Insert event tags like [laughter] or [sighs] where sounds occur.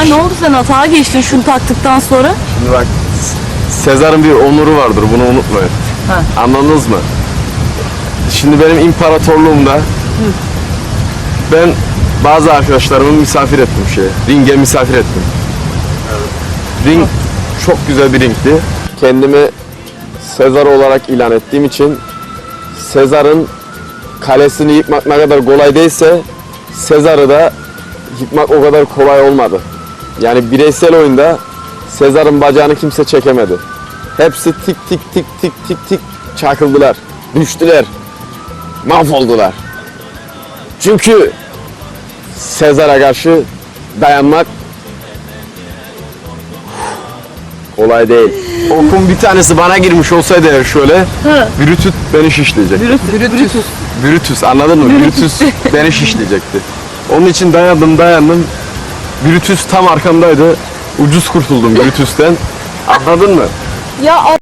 Ha ne oldu sen hata geçtin şunu taktıktan sonra? Şimdi bak Sezar'ın bir onuru vardır bunu unutmayın. Ha. Anladınız mı? Şimdi benim imparatorluğumda ben bazı arkadaşlarımı misafir ettim şeye. Ringe misafir ettim. Ring çok güzel bir ringdi. Kendimi Sezar olarak ilan ettiğim için Sezar'ın kalesini yıkmak ne kadar kolay değilse Sezar'ı da yıkmak o kadar kolay olmadı. Yani bireysel oyunda Sezar'ın bacağını kimse çekemedi. Hepsi tik tik tik tik tik tik çakıldılar. Düştüler. Mahvoldular. Çünkü Sezar'a karşı dayanmak [sighs] kolay değil. Okun bir tanesi bana girmiş olsaydı eğer şöyle, Brutus beni şişleyecek. Brutus. Brutus anladın mı? Brutus beni şişleyecekti. Onun için dayandım dayandım. Brutus tam arkamdaydı. Ucuz kurtuldum Brutus'ten. Anladın mı? Ya